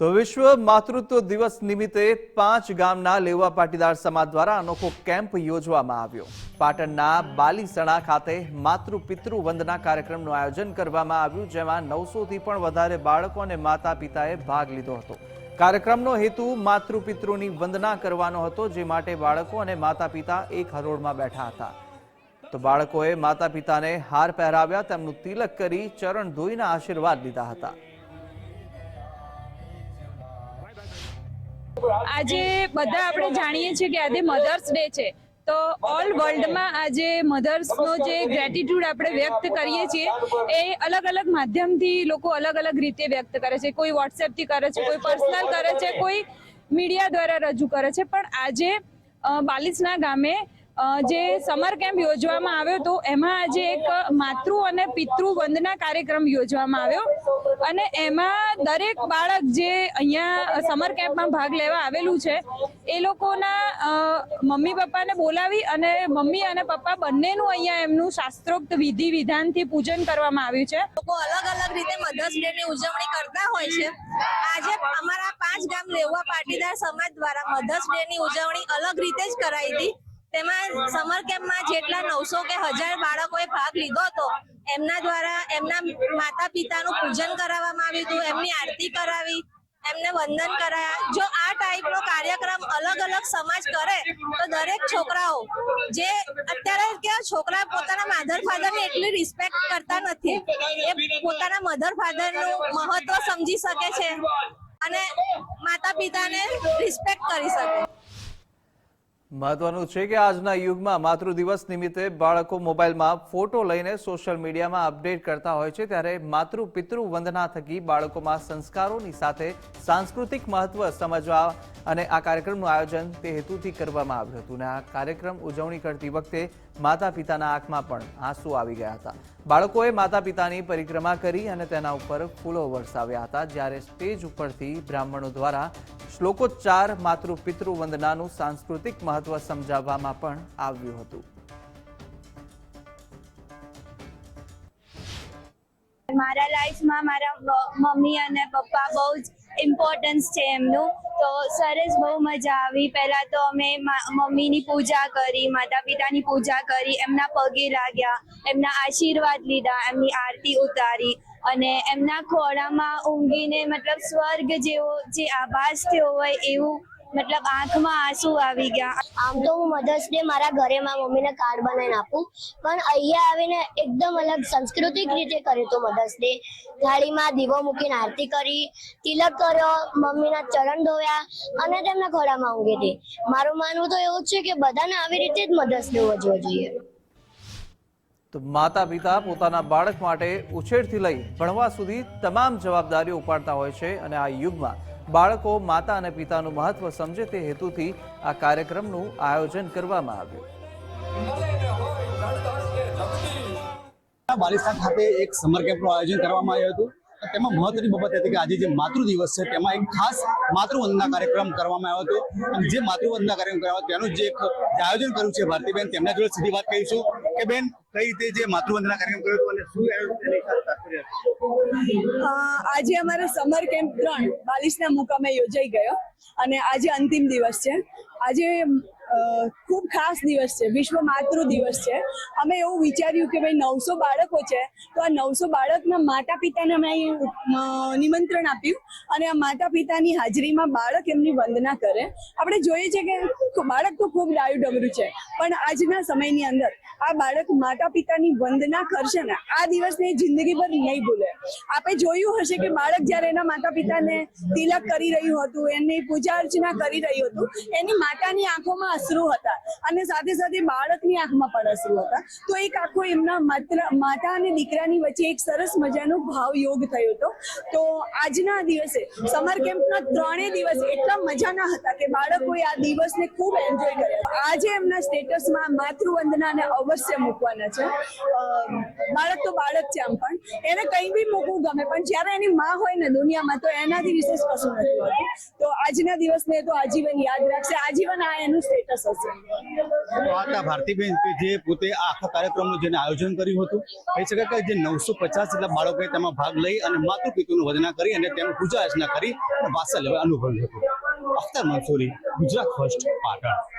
તો વિશ્વ માતૃત્વ દિવસ નિમિત્તે પાંચ ગામના લેવા પાટીદાર સમાજ દ્વારા અનોખો કેમ્પ યોજવામાં આવ્યો. પાટણના બાલીસણા ખાતે માતૃ પિતૃ વંદના કાર્યક્રમનું આયોજન કરવામાં આવ્યું, જેમાં નવસોથી પણ વધારે બાળકો અને માતા પિતાએ ભાગ લીધો હતો. કાર્યક્રમનો હેતુ માતૃ પિતૃની વંદના કરવાનો હતો, જે માટે બાળકો અને માતા પિતા એક હરોળમાં બેઠા હતા. તો બાળકોએ માતા પિતાને હાર પહેરાવ્યા, તેમનું તિલક કરી ચરણ ધોઈને આશીર્વાદ લીધા હતા. આજે બધા આપણે જાણીએ છીએ કે આજે મધર્સ ડે છે. તો ઓલ વર્લ્ડમાં આજે મધર્સનો જે ગ્રેટિટ્યુડ આપણે વ્યક્ત કરીએ છીએ, એ અલગ અલગ માધ્યમથી લોકો અલગ અલગ રીતે વ્યક્ત કરે છે. કોઈ વોટ્સએપથી કરે છે, કોઈ પર્સનલ કરે છે, કોઈ મીડિયા દ્વારા રજૂ કરે છે. પણ આજે બાલિસના ગામે જે સમર કેમ્પ યોજવામાં આવ્યો હતો, એમાં આજે એક માતૃ અને પિતૃ વંદના કાર્યક્રમ યોજવામાં આવ્યો. અને એમાં દરેક બાળક જે અહીંયા સમર કેમ્પમાં ભાગ લેવા આવેલું છે, એ લોકોના મમ્મી પપ્પાને બોલાવી અને મમ્મી અને પપ્પા બંનેનું અહીંયા એમનું શાસ્ત્રોક્ત વિધિ વિધાનથી પૂજન કરવામાં આવ્યું છે. લોકો અલગ અલગ રીતે મધર્સ ડે ની ઉજવણી કરતા હોય છે. આજે અમારા પાંચ ગામ લેવા પાટીદાર સમાજ દ્વારા મધર્સ ડે ની ઉજવણી અલગ રીતે જ કરાઈ હતી. તેમાં સમર કેમ્પમાં જેટલા નવસો કે હજાર બાળકોએ ભાગ લીધો હતો, એમના દ્વારા એમના માતા પિતાનું પૂજન કરાવવામાં આવ્યું હતું, એમની આરતી કરાવી, એમને વંદન કરાયા. જો આ ટાઈપનો કાર્યક્રમ અલગ અલગ સમાજ કરે, તો દરેક છોકરાઓ જે અત્યારે કેવા છોકરા પોતાના માધર ફાધરને એટલી રિસ્પેક્ટ કરતા નથી, એ પોતાના મધર ફાધરનું મહત્વ સમજી શકે છે અને માતા પિતાને રિસ્પેક્ટ કરી શકે. મહત્વનું છે કે આજના યુગમાં માતૃ દિવસ નિમિત્તે બાળકો મોબાઈલમાં ફોટો લઈને સોશિયલ મીડિયામાં અપડેટ કરતા હોય છે, ત્યારે માતૃ પિતૃ વંદના થકી બાળકોમાં સંસ્કારોની સાથે સાંસ્કૃતિક મહત્વ સમજવા અને આ કાર્યક્રમનું આયોજન તે હેતુથી કરવામાં આવ્યું હતું. અને આ કાર્યક્રમ ઉજવણી કરતી વખતે માતા પિતાના આંખમાં પણ આંસુ આવી ગયા હતા. બાળકોએ માતા પિતાની પરિક્રમા કરી અને તેના ઉપર ફૂલો વરસાવ્યા હતા. જ્યારે સ્ટેજ ઉપરથી બ્રાહ્મણો દ્વારા શ્લોકોચ્ચાર માતૃ પિતૃ વંદનાનું સાંસ્કૃતિક મહત્વ સમજાવવામાં પણ આવ્યું હતું. મારા લાઈફમાં મારા મમ્મી અને પપ્પા બહુ જ ઇમ્પોર્ટન્સ છે એમનું. તો સરસ બહુ મજા આવી. પહેલાં તો અમે મમ્મીની પૂજા કરી માતા પિતાની પૂજા કરી, એમના પગે લાગ્યા, એમના આશીર્વાદ લીધા, એમની આરતી ઉતારી. અને એમના ખોળામાં ઊંઘીને મતલબ સ્વર્ગ જેવો જે આભાસ થયો હોય એવું મતલબ આંખમાં આંસુ આવી ગયા. આમ તો હું મધર્સ ડે મારા ઘરે મારા મમ્મીને કાર્ડ બનાવીને આપું. પણ અહીંયા આવીને એકદમ અલગ સાંસ્કૃતિક રીતે કર્યું હતું મધર્સ ડે. થાળીમાં દીવો મૂકીને આરતી કરી, તિલક કર્યો, મમ્મીના ચરણ ધોયા અને તેમના ખોળામાં ઊંઘી હતી. મારું માનવું તો એવું છે કે બધાને આવી રીતે જ મધર્સ ડે ઉજવવો જોઈએ. તો માતા પિતા પોતાના બાળક માટે ઉછેરથી લઈ ભણવા સુધી તમામ જવાબદારીઓ ઉપાડતા હોય છે અને આ યુગમાં બાળકો માતા અને પિતાનું મહત્વ સમજે તે હેતુથી આ કાર્યક્રમનું આયોજન કરવામાં આવ્યું. બાલિસ્તાન ખાતે એક સમર કેમ્પનું આયોજન કરવામાં આવ્યું હતું. તેમાં મહત્વની બાબત હતી કે આજે જે માતૃ દિવસ છે, તેમાં એક ખાસ માતૃવંદના કાર્યક્રમ કરવામાં આવ્યો હતો. અને જે માતૃવંદના કાર્યક્રમ કરાવ્યો તેનું જે આયોજન કર્યું છે ભારતીબેન, તેમના જોડે સીધી વાત કહીશું કે બેન કઈ રીતે જે માતૃવંદના કાર્યક્રમ કર્યો હતો અને શું? અ, આજે અમારો સમર કેમ્પ ત્રણ બાલિશના મુકામે યોજાઈ ગયો અને આજે અંતિમ દિવસ છે આજે ખૂબ ખાસ દિવસ છે, વિશ્વ માતૃ દિવસ છે. અમે એવું વિચાર્યું કે ભાઈ નવસો બાળકો છે, તો આ નવસો બાળકના માતા પિતાને અમે નિમંત્રણ આપ્યું અને આ માતા પિતાની હાજરીમાં બાળક એમની વંદના કરે. આપણે જોઈએ છે કે બાળક તો ખૂબ ડાયું ડબરું છે, પણ આજના સમયની અંદર આ બાળક માતા પિતાની વંદના કરશે ને, આ દિવસને જિંદગીભર નહીં ભૂલે. આપણે જોયું હશે કે બાળક જ્યારે એના માતા પિતાને તિલક કરી રહ્યું હતું, એની પૂજા અર્ચના કરી રહ્યું હતું, એની માતાની આંખોમાં અશ્રુ હતા. અને સાથે સાથે બાળકની આંખમાં પણ અસરો હતા. તો એક આખો એમના માત્ર, માતા અને દીકરાની વચ્ચે એક સરસ મજાનો ભાવ યોગ થયો હતો. તો આજના દિવસે સમર કેમ્પના ત્રણેય દિવસ એટલા મજાના હતા કે બાળકોએ આ દિવસને ખૂબ એન્જોય કર્યો આજે એમના સ્ટેટસમાં માતૃવંદનાને અવશ્ય મૂકવાના છે. બાળક તો બાળક છે આમ પણ. એને કંઈ બી મૂકવું ગમે, પણ જ્યારે એની માં હોય ને દુનિયામાં, તો એનાથી વિશેષ કશું નથી હોતું. તો આજના દિવસને તો આજીવન યાદ રાખશે. આજીવન આ એનું સ્ટેટસ હશે. હતા ભારતીબેન કે જે પોતે આ આખા કાર્યક્રમનું જેને આયોજન કર્યું હતું, કહી શકાય કે જે નવસો પચાસ જેટલા બાળકોએ તેમાં ભાગ લઈ અને માતૃ પિતૃનું વંદના કરી અને તેમનું પૂજા અર્ચના કરી અને વાત્સલ્ય અનુભવ્યું હતું. અખ્તર મંસૂરી, ગુજરાત ફર્સ્ટ પાટણ.